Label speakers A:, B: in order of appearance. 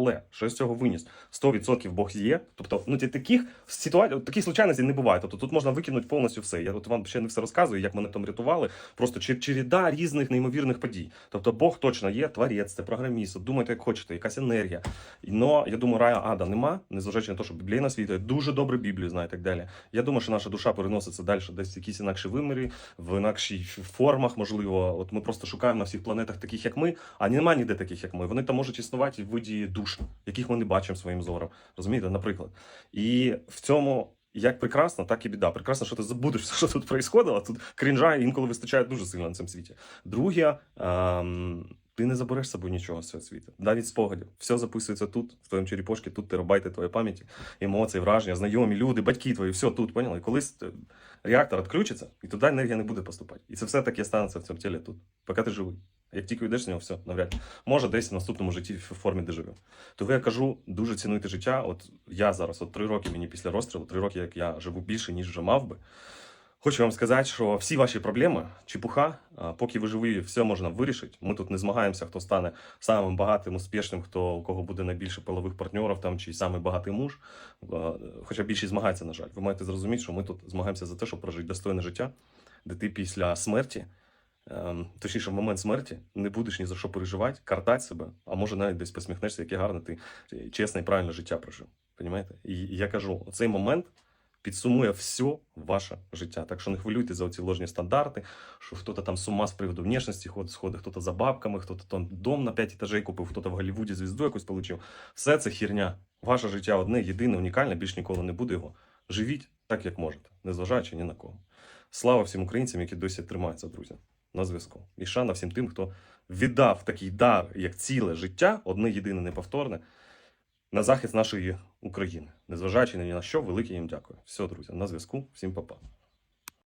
A: Але що з цього виніс? 100% Бог є. Тобто, ну таких ситуацій, таких случайностей не буває. Тобто тут можна викинути повністю все. Я от вам ще не все розказую, як мене там рятували. Просто череда різних неймовірних подій. Тобто Бог точно є, творець, це програміст. Думайте, як хочете, якась енергія. Но я думаю, рая ада нема, незважаючи на те, що біблійна світа дуже добре Біблію знає і так далі. Я думаю, що наша душа переноситься далі, десь в якісь інакші вимірі, в інакшій формах, можливо. От ми просто шукаємо на всіх планетах таких, як ми, а немає ніде таких, як ми. Вони там можуть існувати в виді душ, яких ми не бачимо своїм зором. Розумієте, наприклад. І в цьому. Як прекрасно, так і біда. Прекрасно, що ти забудеш що тут происходило. Тут крінжа інколи вистачає дуже сильно на цьому світі. Друге, ем, ти не забереш з собою нічого з цього світу. Навіть спогадів. Все записується тут, в твоєму черепошці, тут терабайти твоєї пам'яті, емоції, враження, знайомі люди, батьки твої, все тут, поняли? І колись е, реактор відключиться, і туди енергія не буде поступати. І це все таки станеться в цьому тілі тут, поки ти живий. Як тільки йдеш з нього, все, навряд. Може, десь в наступному житті в формі дежавю. Того я кажу, дуже цінуйте життя. От я зараз, от три роки мені після розстрілу, три роки, як я живу більше, ніж вже мав би. Хочу вам сказати, що всі ваші проблеми, чепуха, поки ви живі, все можна вирішити. Ми тут не змагаємося, хто стане самим багатим, успішним, хто у кого буде найбільше полових партнерів там чи самий багатий муж. Хоча більшість змагається, на жаль. Ви маєте зрозуміти, що ми тут змагаємося за те, щоб прожити достойне життя, де ти після смерті, точніше, в момент смерті, не будеш ні за що переживати, картати себе, а може навіть десь посміхнешся, яке гарне ти е, чесне і правильне життя прожив. Понімаєте? І я кажу, цей момент підсумує все ваше життя. Так що не хвилюйте за оці ложні стандарти, що хтось там з ума з приводу внешності ходить, сходить, хтось за бабками, хтось там дом на 5 етажей купив, хтось в Голлівуді звізду якусь отримав. Все це херня. Ваше життя одне, єдине, унікальне, більш ніколи не буде його. Живіть так, як можете, незважаючи ні на кого. Слава всім українцям, які досі тримаються, друзі, на зв'язку. І шана всім тим, хто віддав такий дар, як ціле життя, одне єдине неповторне, на захист нашої України. Незважаючи ні на що, велике їм дякую. Все, друзі, на зв'язку. Всім па-па.